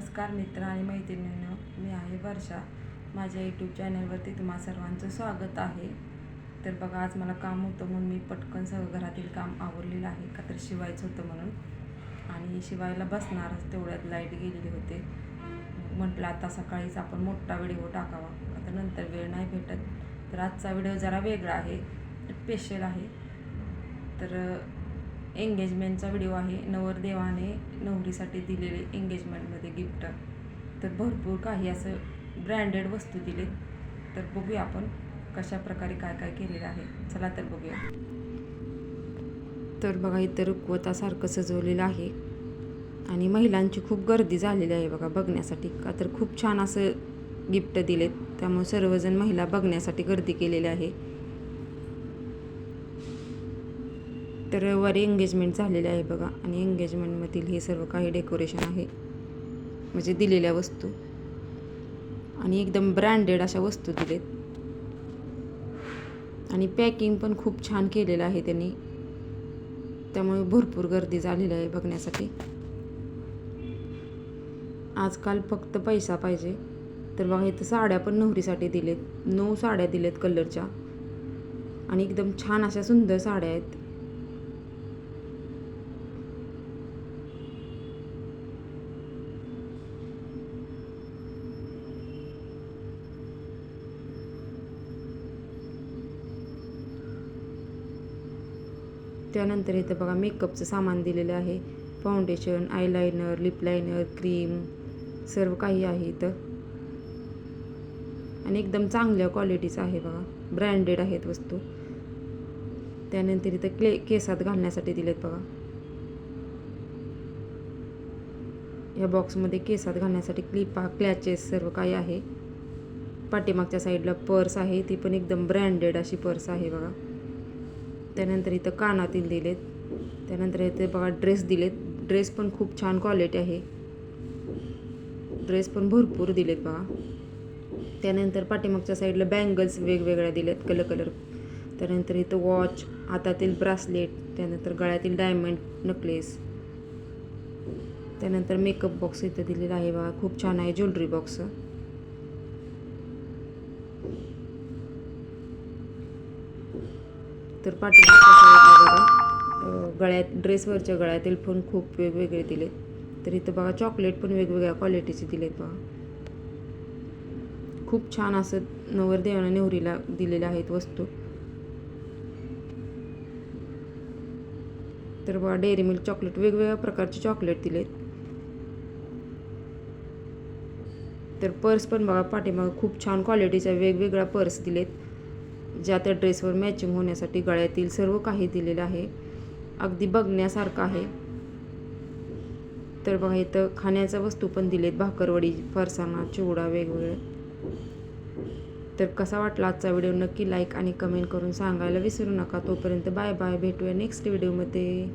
नमस्कार मित्र आणि मैत्रिणींनो मी आहे वर्षा. माझ्या यूट्यूब चॅनलवरती तुम्हा सर्वांचं स्वागत आहे. तर बघा आज मला काम होतं म्हणून मी पटकन सगळं घरातील काम आवरलेलं आहे का तर शिवायचं होतं म्हणून. आणि शिवायला बसणारच तेवढ्यात लाइट गेलेली होते. म्हटलं आता सकाळीच आपण मोठा व्हिडिओ टाकावा. आता नंतर वेळ नाही भेटत. तर आजचा व्हिडिओ जरा वेगळा आहे स्पेशल आहे. तर एंगेजमेंटचा व्हिडिओ आहे. नवरदेवाने नवरीसाठी दिलेले एंगेजमेंटमध्ये गिफ्ट तर भरपूर काही असं ब्रँडेड वस्तू दिले तर बघूया आपण कशा प्रकारे काय काय केलेलं आहे. चला तर बघूया. तर बघा इथं रुकवतासारखं सजवलेलं आहे. आणि महिलांची खूप गर्दी झालेली आहे बघा बघण्यासाठी. का तर खूप छान असं गिफ्ट दिलेत. त्यामुळे सर्वजण महिला बघण्यासाठी गर्दी केलेली आहे. तर वारी एंगेजमेंट झालेलं आहे बघा. आणि एंगेजमेंटमधील हे सर्व काही डेकोरेशन आहे. म्हणजे दिलेल्या वस्तू. आणि एकदम ब्रँडेड अशा वस्तू दिलेत. आणि पॅकिंग पण खूप छान केलेलं आहे त्यांनी. त्यामुळे भरपूर गर्दी झालेली आहे बघण्यासाठी. आजकाल फक्त पैसा पाहिजे. तर बघा इथं साड्या पण नवरीसाठी दिलेत. नऊ साड्या दिलेत कलरच्या आणि एकदम छान अशा सुंदर साड्या आहेत. त्यानंतर इथं बघा मेकअपचं सामान दिलेलं आहे. फाउंडेशन आयलायनर लिपलायनर क्रीम सर्व काही आहे इथं. आणि एकदम चांगल्या क्वालिटीचं आहे बघा. ब्रँडेड आहेत वस्तू. त्यानंतर इथं क्ले केसात घालण्यासाठी दिलेत बघा. ह्या बॉक्समध्ये केसात घालण्यासाठी क्लिपा क्लॅचेस सर्व काही आहे. पाठीमागच्या साईडला पर्स आहे ती पण एकदम ब्रँडेड अशी पर्स आहे बघा. त्यानंतर इथं कानातील दिलेत. त्यानंतर इथे बघा ड्रेस दिलेत. ड्रेस पण खूप छान क्वालिटी आहे. ड्रेस पण भरपूर दिलेत बघा. त्यानंतर पाठीमागच्या साईडला बँगल्स वेगवेगळ्या दिलेत कलर कलर त्यानंतर इथं वॉच हातातील ब्रासलेट त्यानंतर गळ्यातील डायमंड नकलेस त्यानंतर मेकअप बॉक्स इथं दिलेला आहे बघा. खूप छान आहे ज्वेलरी बॉक्स तर पाठीमागच्या साईडला बघा. गळ्यात ड्रेसवरच्या गळ्यातील पण खूप वेगवेगळे दिलेत. तर इथं बघा चॉकलेट पण वेगवेगळ्या क्वालिटीचे दिलेत बघा. खूप छान असं नवरदेवाने नेहरीला दिलेल्या आहेत वस्तू. तर बघा डेअरी मिल्क चॉकलेट वेगवेगळ्या प्रकारचे चॉकलेट दिलेत. तर पर्स पण बघा पाठीमागं खूप छान क्वालिटीचा वेगवेगळ्या पर्स दिलेत. ज्या त्या ड्रेसवर मॅचिंग होण्यासाठी गळ्यातील सर्व काही दिलेलं आहे. अगदी बघण्यासारखं आहे. तर बघा इथं खाण्याच्या वस्तू पण दिलेत. भाकरवडी फरसाणा चिवडा वेगवेगळे. तर कसा वाटला आजचा व्हिडिओ? नक्की लाईक आणि कमेंट करून सांगायला विसरू नका. तोपर्यंत बाय बाय भेटूया नेक्स्ट व्हिडिओमध्ये